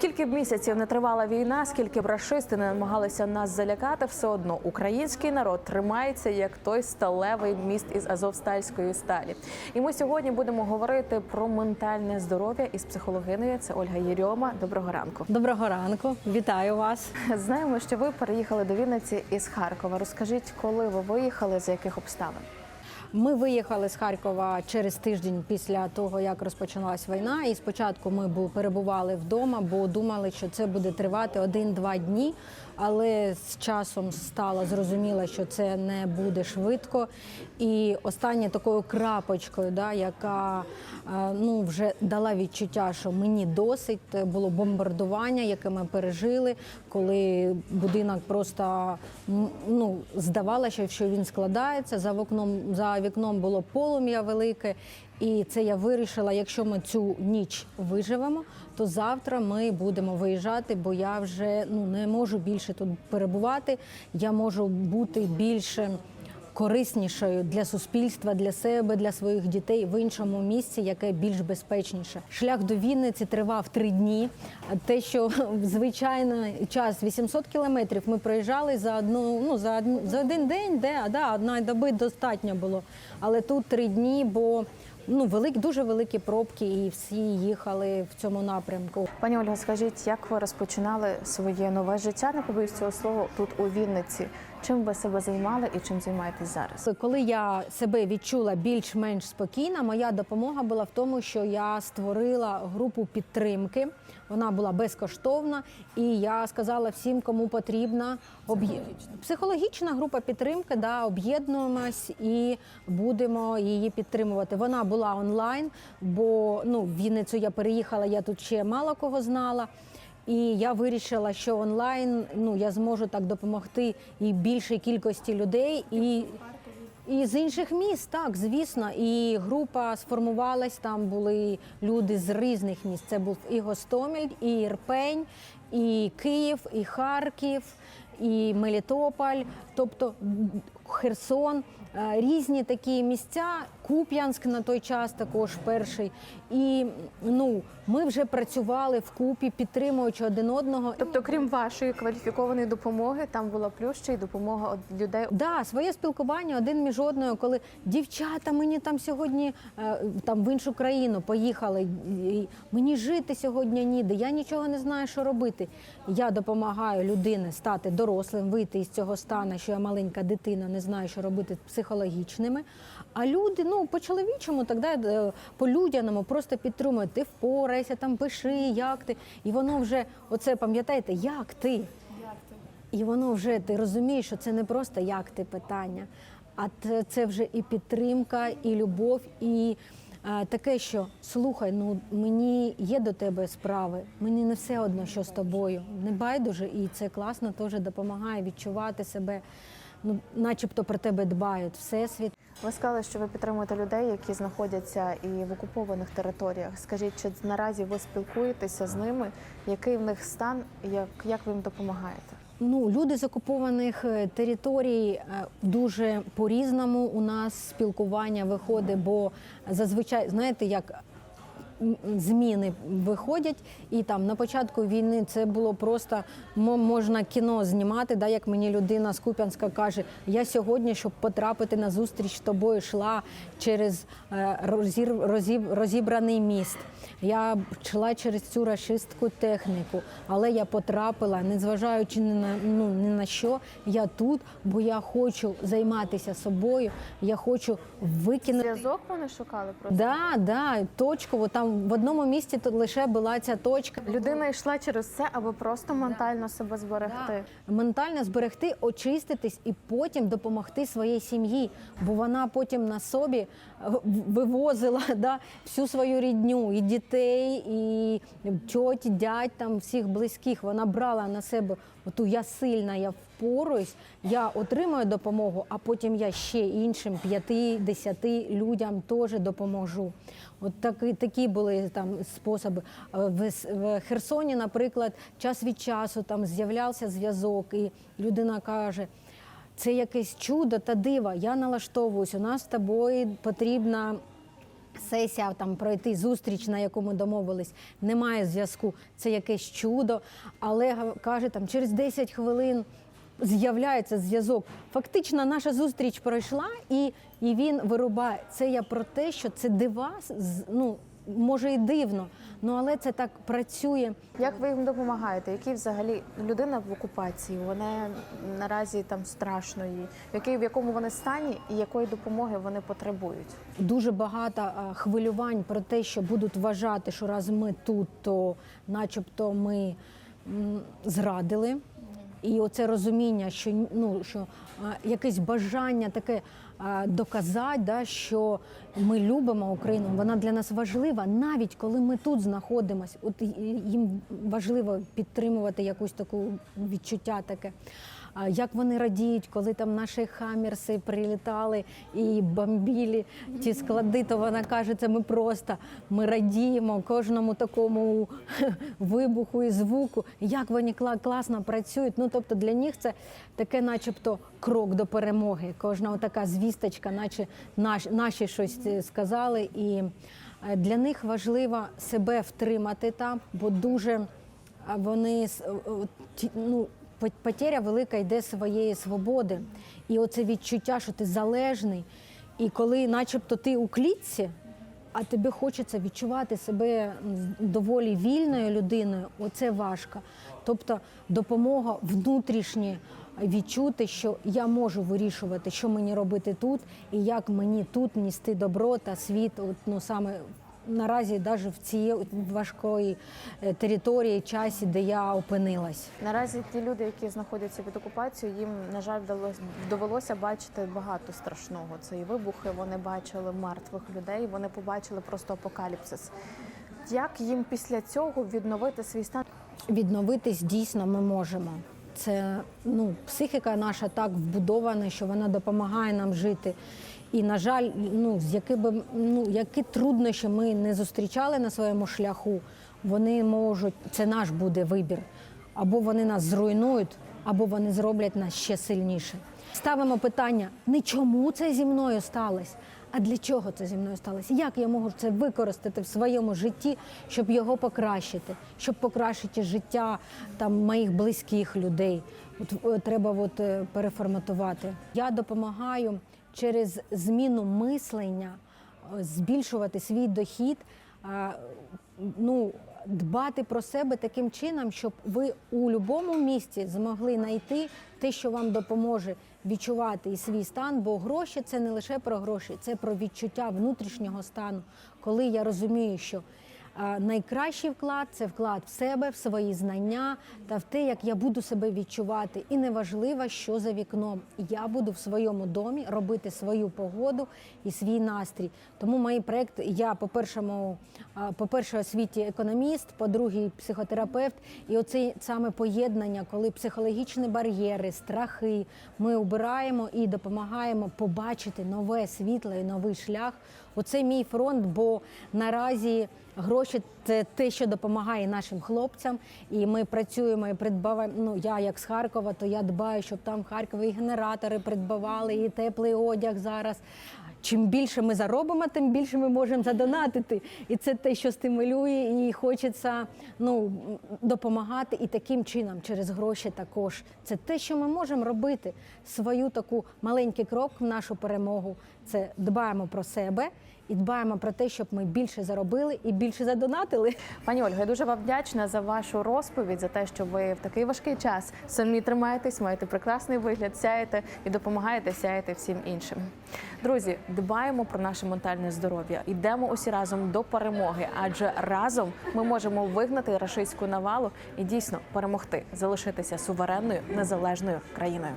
Скільки б місяців не тривала війна, скільки б рашисти не намагалися нас залякати, все одно український народ тримається як той сталевий міст із азовстальської сталі. І ми сьогодні будемо говорити про ментальне здоров'я із психологинею. Це Ольга Єрьома. Доброго ранку. Доброго ранку, вітаю вас. Знаємо, що ви переїхали до Вінниці із Харкова. Розкажіть, коли ви виїхали, за яких обставин? Ми виїхали з Харкова через тиждень після того, як розпочалась війна. І спочатку ми перебували вдома, бо думали, що це буде тривати один-два дні. Але з часом стало зрозуміло, що це не буде швидко. І останнє такою крапочкою, да, яка е, ну, вже дала відчуття, що мені досить, було бомбардування, яке ми пережили, коли будинок просто ну, здавалося, що він складається. За вікном, за вікном було полум'я велике. І це я вирішила, якщо ми цю ніч виживемо, то завтра ми будемо виїжджати, бо я вже ну не можу більше тут перебувати. Я можу бути більше кориснішою для суспільства, для себе, для своїх дітей в іншому місці, яке більш безпечніше. Шлях до Вінниці тривав три дні. Те, що звичайний час 800 кілометрів, ми проїжджали за одну, ну за за один день, де да, одна доби достатньо було. Але тут три дні, бо ну велик, дуже великі пробки, і всі їхали в цьому напрямку. Пані Ольга, скажіть, як ви розпочинали своє нове життя? Не побоюсь цього слова тут у Вінниці. Чим ви себе займали і чим займаєтесь зараз? Коли я себе відчула більш-менш спокійно, моя допомога була в тому, що я створила групу підтримки. Вона була безкоштовна, і я сказала всім, кому потрібна об'є- психологічна група підтримки. Да, об'єднуємось і будемо її підтримувати. Вона була онлайн, бо ну в Вінницю я переїхала. Я тут ще мало кого знала. І я вирішила, що онлайн ну я зможу так допомогти і більшій кількості людей, і, і з інших міст, так звісно. І група сформувалась. Там були люди з різних міст. Це був і Гостомель, і Ірпень, і Київ, і Харків, і Мелітополь, тобто Херсон. е, Різні такі місця, Куп'янськ на той час також перший. І ну ми вже працювали вкупі, підтримуючи один одного. Тобто, крім вашої кваліфікованої допомоги, там була плюс ще й допомога від людей. Да, своє спілкування один між одною, коли дівчата мені там сьогодні е, там в іншу країну поїхали. і Мені жити сьогодні ніде. Я нічого не знаю, що робити. Я допомагаю людині стати дорослим, вийти із цього стану, що я маленька дитина, не знаю, що робити психологічними. А люди, ну по чоловічому, тоді е, по людяному просто підтримують. Ти впорайся, там пиши, як ти. І воно вже оце пам'ятаєте, як ти. І воно вже ти розумієш, що це не просто як ти питання, а це, це вже і підтримка, і любов, і е, таке, що слухай, ну мені є до тебе справи, мені не все одно, що з тобою. Не байдуже, і це класно теж допомагає відчувати себе, ну, начебто про тебе дбають всесвіт. Ви сказали, що ви підтримуєте людей, які знаходяться і в окупованих територіях. Скажіть, чи наразі ви спілкуєтеся з ними? Який в них стан? Як, як ви їм допомагаєте? Ну, люди з окупованих е, територій е, дуже по-різному у нас спілкування виходить, бо зазвичай, знаєте, як зміни виходять, і там на початку війни це було просто можна кіно знімати. Да, як мені людина з Куп'янська каже, я сьогодні, щоб потрапити на зустріч з тобою, йшла через е, розір- розіб- розібраний міст. Я йшла через цю рашистську техніку, але я потрапила, незважаючи ні на ну ні на що, я тут, бо я хочу займатися собою. Я хочу викинути. Зв'язок вони шукали просто? Да, да, точково там в одному місці то лише була ця точка. Людина йшла через це, аби просто ментально себе зберегти. Ментально зберегти, очиститись і потім допомогти своїй сім'ї, бо вона потім на собі е, вивозила да, всю свою рідню, і дітей, і тьоті, дядь, там всіх близьких. Вона брала на себе оту я сильна, я впоруюсь, я отримаю допомогу, а потім я ще іншим п'яти-десяти людям теж допоможу. От такі, такі були там способи. Е, В, в Херсоні, наприклад, час від часу там з'являвся зв'язок, і людина каже. Це якесь чудо та диво. Я налаштовуюсь. У нас з тобою потрібна сесія там пройти зустріч, на яку ми домовились, немає зв'язку. Це якесь чудо. Але каже, там через 10 хвилин з'являється зв'язок. Фактично, наша зустріч пройшла, і, і він вирубає. Це я про те, що це дива, ну може і дивно, ну але це так працює. Як ви їм допомагаєте? Які взагалі людина в окупації? Вона наразі там страшно їй. Який в якому вони стані і якої допомоги вони потребують? Дуже багато а, хвилювань про те, що будуть вважати, що раз ми тут, то начебто ми м, зрадили. І оце розуміння, що ну що якесь бажання таке доказати, да, що ми любимо Україну, вона для нас важлива, навіть коли ми тут знаходимося. От їм важливо підтримувати якусь таку відчуття таке. Як вони радіють, коли там наші хаммерси прилітали і бомбілі ті склади, то вона каже, це ми просто ми радіємо кожному такому вибуху і звуку. Як вони кла- класно працюють. Ну тобто для них це таке, начебто, крок до перемоги. Кожна така звісточка, наче наш, наші щось е, сказали. І е, для них важливо себе втримати там, бо дуже вони ті- ну, потеря велика йде своєї свободи. І оце відчуття, що ти залежний. І коли, начебто, ти у клітці, а тобі хочеться відчувати себе доволі вільною людиною, оце важко. Тобто допомога внутрішні відчути, що я можу вирішувати, що мені робити тут, і як мені тут нести добро та світ, от, ну саме наразі, навіть в цій важкої е, території, часі, де я опинилась. Наразі ті люди, які знаходяться під окупацією, їм на жаль довелося бачити багато страшного. Це і вибухи. Вони бачили мертвих людей. Вони побачили просто апокаліпсис. Як їм після цього відновити свій стан? Відновитись дійсно ми можемо. Це ну, психіка наша так вбудована, що вона допомагає нам жити. І, на жаль, ну, з які би ну, які труднощі ми не зустрічали на своєму шляху, вони можуть, це наш буде вибір. Або вони нас зруйнують, або вони зроблять нас ще сильніше. Ставимо питання: не чому це зі мною сталося, а для чого це зі мною сталося? Як я можу це використати в своєму житті, щоб його покращити, щоб покращити життя там моїх близьких людей? От е, треба от, е, переформатувати. Я допомагаю через зміну мислення е, збільшувати свій дохід. Ну, дбати про себе таким чином, щоб ви у будь-якому місці змогли знайти те, що вам допоможе відчувати і свій стан, бо гроші це не лише про гроші, це про відчуття внутрішнього стану, коли я розумію, що найкращий вклад це вклад в себе, в свої знання та в те, як я буду себе відчувати. І неважливо, що за вікном. Я буду в своєму домі робити свою погоду і свій настрій. Тому мої проекти я по першому, по перше, освіті економіст, по другий психотерапевт. І оце саме поєднання, коли психологічні бар'єри, страхи ми обираємо і допомагаємо побачити нове світло і новий шлях. Оце мій фронт, бо наразі гроші це те, що допомагає нашим хлопцям. І ми працюємо і придбаваємо. Ну я як з Харкова, то я дбаю, щоб там Харкові і генератори придбавали, і теплий одяг зараз. Чим більше ми заробимо, тим більше ми можемо задонатити. І це те, що стимулює, і хочеться ну, допомагати і таким чином, через гроші також. Це те, що ми можемо робити. Свою таку маленький крок в нашу перемогу. Це дбаємо про себе і дбаємо про те, щоб ми більше заробили і більше задонатили. Пані Ольга, я дуже вам вдячна за вашу розповідь, за те, що ви в такий важкий час самі тримаєтесь, маєте прекрасний вигляд, сяєте і допомагаєте сяєте всім іншим. Друзі, дбаємо про наше ментальне здоров'я. Йдемо усі разом до перемоги, адже разом ми можемо вигнати рашистську навалу і дійсно перемогти, залишитися суверенною незалежною країною.